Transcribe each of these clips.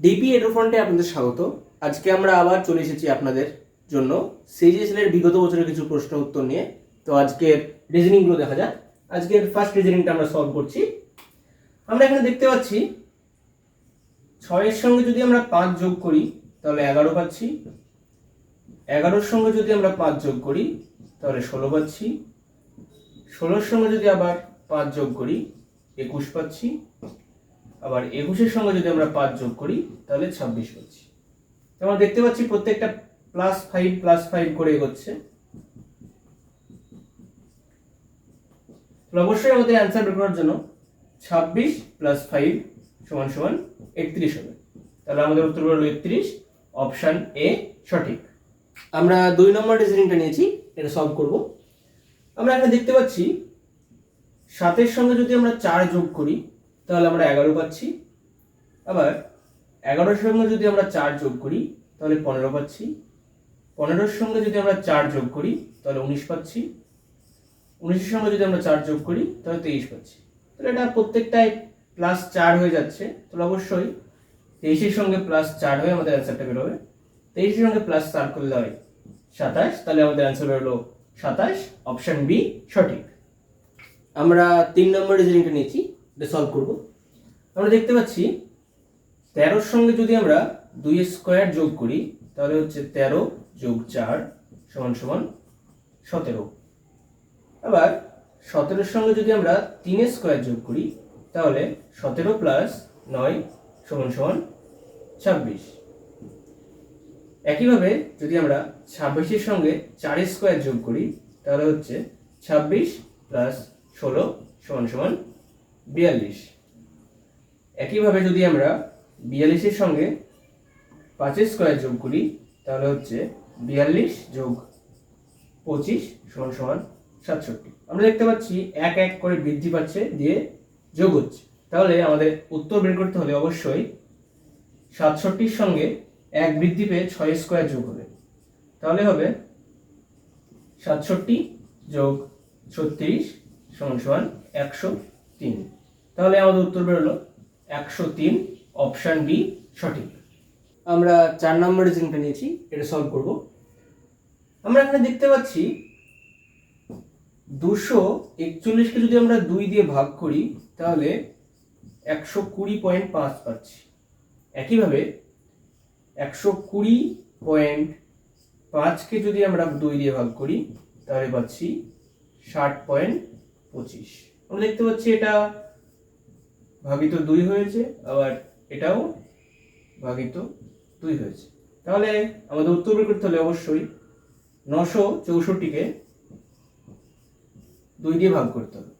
DP এডোফ্রন্টে আপনাদের স্বাগত। আজকে আমরা আবার চলে এসেছি আপনাদের জন্য। সিজিএসএল এর বিগত বছরের কিছু প্রশ্ন উত্তর নিয়ে। তো আজকের রিজনিংগুলো দেখা যাক। আজকের ফার্স্ট রিজনিংটা আমরা সলভ করছি। আমরা এখানে দেখতে পাচ্ছি, ছয়ের সঙ্গে যদি আমরা পাঁচ যোগ করি, তাহলে এগারো পাচ্ছি। এগারোর সঙ্গে যদি আমরা পাঁচ যোগ করি, তাহলে ষোলো পাচ্ছি। ষোলোর সঙ্গে যদি আবার পাঁচ যোগ করি, একুশ পাচ্ছি। আবার একুশের সঙ্গে যদি আমরা পাঁচ যোগ করি, তাহলে ছাব্বিশ পাচ্ছি আমরা দেখতে পাচ্ছি প্রত্যেকটা প্লাস ফাইভ প্লাস ফাইভ করে এগোচ্ছে। অবশ্যই আমাদের অ্যান্সার বের করার জন্য ছাব্বিশ প্লাস ফাইভ সমান সমান একত্রিশ হবে। তাহলে আমাদের উত্তর হলো একত্রিশ অপশান এ সঠিক। আমরা দুই নম্বর রিজনিংটা নিয়েছি, এটা সলভ করব। আমরা এখানে দেখতে পাচ্ছি সাতের সঙ্গে যদি আমরা চার যোগ করি তাহলে আমরা এগারো পাচ্ছি। আবার এগারোর সঙ্গে যদি আমরা চার যোগ করি, তাহলে পনেরো পাচ্ছি। পনেরোর সঙ্গে যদি আমরা চার যোগ করি, তাহলে উনিশ পাচ্ছি। উনিশের সঙ্গে যদি আমরা চার যোগ করি, তাহলে তেইশ পাচ্ছি। তাহলে এটা প্রত্যেকটায় প্লাস চার হয়ে যাচ্ছে। তাহলে অবশ্যই তেইশের সঙ্গে প্লাস চার হয়ে আমাদের অ্যান্সারটা বেরোবে তেইশের সঙ্গে প্লাস চার করলে হয় সাতাশ, তাহলে আমাদের অ্যান্সার বেরোলো সাতাশ অপশান বি সঠিক। আমরা তিন নম্বর রিজনিংটা নিয়েছি। সলভ করব। আমরা দেখতে পাচ্ছি তেরোর সঙ্গে যদি আমরা দুই স্কোয়ার যোগ করি, তাহলে হচ্ছে তেরো যোগ চার সমান সমান সতেরো। আবার সতেরোর সঙ্গে যদি আমরা তিন স্কোয়ার যোগ করি, তাহলে সতেরো প্লাস নয় সমান সমান ছাব্বিশ। একইভাবে যদি আমরা ছাব্বিশের সঙ্গে চার স্কোয়ার যোগ করি, তাহলে হচ্ছে ছাব্বিশ প্লাস ষোলো সমান সমান বিয়াল্লিশ। একইভাবে যদি আমরা বিয়াল্লিশের সঙ্গে পাঁচের স্কোয়ার যোগ করি, তাহলে হচ্ছে বিয়াল্লিশ যোগ পঁচিশ সমান সমান সাতষট্টি। আমরা দেখতে পাচ্ছি এক এক করে বৃদ্ধি পাচ্ছে দিয়ে যোগ হচ্ছে। তাহলে আমাদের উত্তর বের করতে হলে অবশ্যই সাতষট্টির সঙ্গে এক বৃদ্ধি পেয়ে ছয় স্কোয়ার যোগ হবে। তাহলে হবে সাতষট্টি যোগ ছত্রিশ সমান সমান একশো তিন। তাহলে আমাদের উত্তর বেরোলো একশো তিন অপশান বি সঠিক। আমরা চার নম্বর রিজনিংটা নিয়েছি, এটা সলভ করব। আমরা এখানে দেখতে পাচ্ছি দুশো একচল্লিশকে যদি আমরা দুই দিয়ে ভাগ করি, তাহলে একশো কুড়ি পয়েন্ট পাঁচ পাচ্ছি। একইভাবে একশো কুড়ি পয়েন্ট পাঁচকে যদি আমরা দুই দিয়ে ভাগ করি, তাহলে পাচ্ছি ষাট পয়েন্ট পঁচিশ। আমরা দেখতে পাচ্ছি এটা ভাগিত দুই হয়েছে, আবার এটাও ভাগিত দুই হয়েছে। তাহলে আমাদের উত্তর বের করতে হলে অবশ্যই নশো চৌষট্টিকে দুই দিয়ে ভাগ করতে হবে।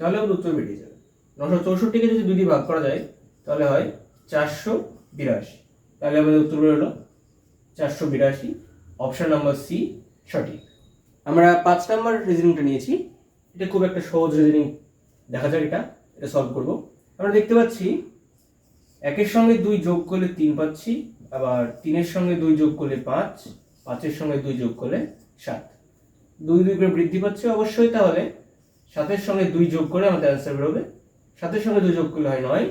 তাহলে আমাদের উত্তর বেরিয়ে যাবে। নশো চৌষট্টিকে যদি দুই দিয়ে ভাগ করা যায়, তাহলে হয় চারশো বিরাশি। তাহলে আমাদের উত্তর বের হলো চারশো বিরাশি অপশন নাম্বার সি সঠিক। আমরা পাঁচ নাম্বার রিজনিংটা নিয়েছি। এটা খুব একটা সহজ রিজনিং দেখা যাক এটা এটা সলভ করব। আমরা দেখতে পাচ্ছি, একের সঙ্গে দুই যোগ করলে তিন পাচ্ছি, আবার তিনের সঙ্গে দুই যোগ করলে পাঁচ, পাঁচের সঙ্গে দুই যোগ করলে সাত। দুই দুই করে বৃদ্ধি পাচ্ছে অবশ্যই তাহলে, সাতের সঙ্গে দুই যোগ করে আমাদের অ্যান্সার বেরোবে। সাতের সঙ্গে দুই যোগ করলে হয় নয়,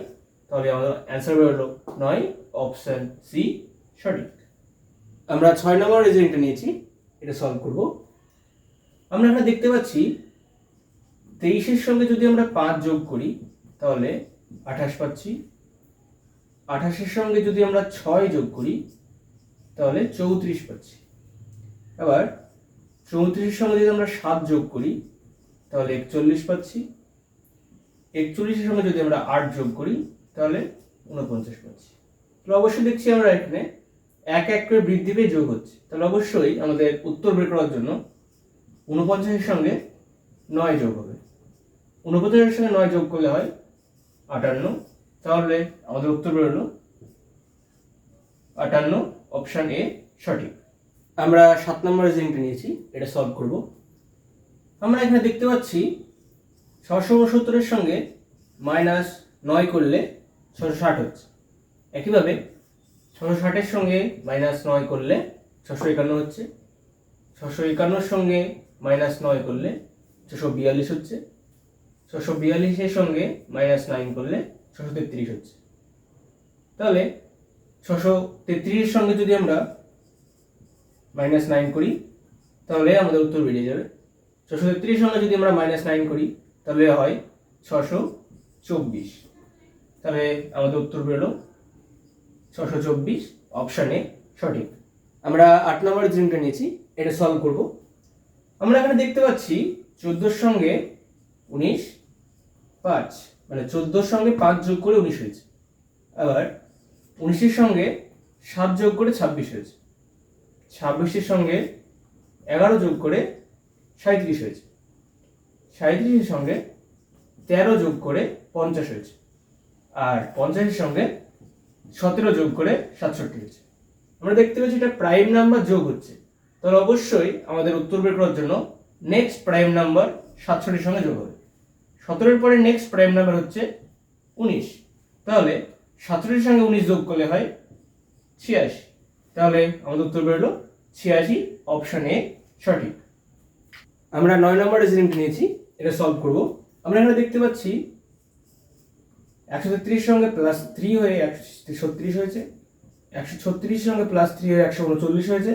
তাহলে আমাদের অ্যান্সার বেরোলো নয় অপশন সি সঠিক। আমরা ছয় নম্বর রেজাল্টটা নিয়েছি, এটা সলভ করব। আমরা এখানে দেখতে পাচ্ছি, তেইশের সঙ্গে যদি আমরা পাঁচ যোগ করি, তাহলে আঠাশ পাচ্ছি। আঠাশের সঙ্গে যদি আমরা ছয় যোগ করি, তাহলে চৌত্রিশ পাচ্ছি। আবার চৌত্রিশের সঙ্গে যদি আমরা সাত যোগ করি, তাহলে একচল্লিশ পাচ্ছি। একচল্লিশের সঙ্গে যদি আমরা আট যোগ করি, তাহলে উনপঞ্চাশ পাচ্ছি। তাহলে অবশ্যই দেখছি আমরা এখানে এক এক করে বৃদ্ধি পেয়ে যোগ হচ্ছে। তাহলে অবশ্যই আমাদের উত্তর বের করার জন্য উনপঞ্চাশের সঙ্গে নয় যোগ হবে। উনপঞ্চাশের সঙ্গে নয় যোগ করলে হয় আটান্ন। তাহলে আমাদের উত্তর বেরোলো আটান্ন অপশান এ সঠিক। আমরা সাত নম্বর রিজনিংটা নিয়েছি, এটা সলভ করব। আমরা এখানে দেখতে পাচ্ছি ছশো উনসত্তরের সঙ্গে মাইনাস নয় করলে ছশো ষাট হচ্ছে। একইভাবে ছশো ষাটের সঙ্গে মাইনাস নয় করলে ছশো একান্ন হচ্ছে। ছশো একান্নর সঙ্গে মাইনাস নয় করলে ছশো বিয়াল্লিশ হচ্ছে। ছশো বিয়াল্লিশের সঙ্গে মাইনাস নাইন করলে ছশো তেত্রিশ হচ্ছে। তাহলে ছশো তেত্রিশের সঙ্গে যদি আমরা মাইনাস নাইন করি, তাহলে আমাদের উত্তর বেরিয়ে যাবে। ছশো তেত্রিশের সঙ্গে যদি আমরা মাইনাস নাইন করি, তাহলে হয় ছশো চব্বিশ। তাহলে আমাদের উত্তর বেরোলো ছশো চব্বিশ অপশান সঠিক। আমরা আট নম্বর রিজনিংটা নিয়েছি, এটা সলভ করব। আমরা এখানে দেখতে পাচ্ছি চোদ্দোর সঙ্গে উনিশ পাঁচ মানে চোদ্দোর সঙ্গে পাঁচ যোগ করে উনিশ হয়েছে। আবার উনিশের সঙ্গে সাত যোগ করে ছাব্বিশ হয়েছে। ছাব্বিশের সঙ্গে এগারো যোগ করে সাঁত্রিশ হয়েছে। সাঁত্রিশের সঙ্গে তেরো যোগ করে পঞ্চাশ হয়েছে। আর পঞ্চাশের সঙ্গে সতেরো যোগ করে সাতষট্টি হয়েছে। আমরা দেখতে পাচ্ছি এটা প্রাইম নাম্বার যোগ হচ্ছে। তাহলে অবশ্যই আমাদের উত্তর বের করার জন্য নেক্সট প্রাইম নাম্বার সাতষট্টির সঙ্গে যোগ হবে। সতেরোর পরে নেক্সট প্রাইম নাম্বার হচ্ছে উনিশ। তাহলে সাতষট্টির সঙ্গে উনিশ যোগ করলে হয় ছিয়াশি। তাহলে আমাদের উত্তর বেরোলো ছিয়াশি অপশন এ সঠিক। আমরা নয় নম্বর রিজনিংটা নিয়েছি, এটা সলভ করব। আমরা এখানে দেখতে পাচ্ছি একশো তেত্রিশ সঙ্গে প্লাস থ্রি হয়ে একশো ছত্রিশ হয়েছে, একশো ছত্রিশ সঙ্গে প্লাস থ্রি হয়ে একশো উনচল্লিশ হয়েছে,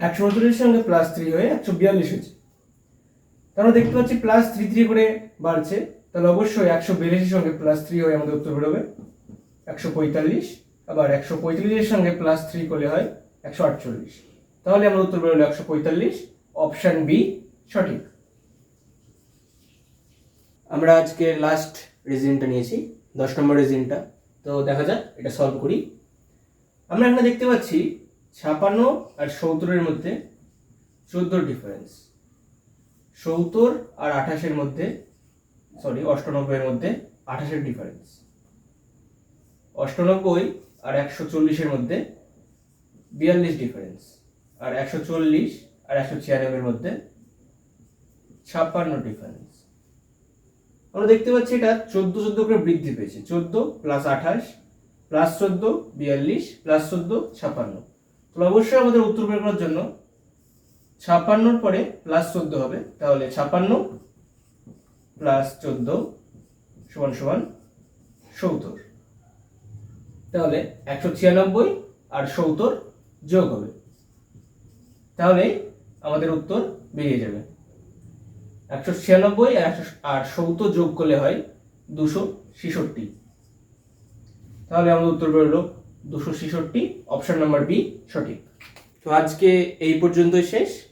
একশো উনচল্লিশ সঙ্গে প্লাস থ্রি হয়ে একশো বিয়াল্লিশ হয়েছে। তাহলে দেখতে পাচ্ছি প্লাস থ্রি থ্রি করে বাড়ছে, তাহলে অবশ্যই একশো বিয়াল্লিশের সঙ্গে প্লাস থ্রি হয়ে আমাদের উত্তর বেরোবে। একশো পঁয়তাল্লিশ, আবার একশো পঁয়তাল্লিশের সঙ্গে প্লাস থ্রি করলে হয় একশো আটচল্লিশ। তাহলে আমাদের উত্তর বেরোলো একশো পঁয়তাল্লিশ অপশান বি সঠিক। আমরা আজকে লাস্ট রেজিনটা নিয়েছি, দশ নম্বর রেজিনটা তো দেখা যাক, এটা সলভ করি। আমরা এখানে দেখতে পাচ্ছি ছাপান্ন আর সত্তরের মধ্যে চোদ্দোর ডিফারেন্স সত্তর আর আঠাশের মধ্যে সরি অষ্টানব্বইয়ের মধ্যে আঠাশের ডিফারেন্স অষ্টানব্বই আর একশো চল্লিশের মধ্যে বিয়াল্লিশ ডিফারেন্স আর একশো চল্লিশ আর একশো ছিয়ানব্বইয়ের মধ্যে ছাপ্পান্ন ডিফারেন্স আমরা দেখতে পাচ্ছি এটা চোদ্দ চোদ্দ করে বৃদ্ধি পেয়েছে। চোদ্দ প্লাস আঠাশ প্লাস চোদ্দ, বিয়াল্লিশ প্লাস চোদ্দ, ছাপ্পান্ন। তাহলে অবশ্যই আমাদের উত্তর বের করার জন্য ছাপ্পান্নর পরে প্লাস চোদ্দ হবে। তাহলে ছাপ্পান্ন প্লাস চোদ্দ সমান সমান সত্তর। তাহলে একশো ছিয়ানব্বই আর সত্তর যোগ হবে। তাহলে আমাদের উত্তর বেরিয়ে যাবে। একশো ছিয়ানব্বই আর সত্তর যোগ করলে হয় দুশো ছেষট্টি। তাহলে আমাদের উত্তর বেরোলো দুশো ছেষট্টি অপশন নাম্বার বি সঠিক। তো আজকে এই পর্যন্তই শেষ।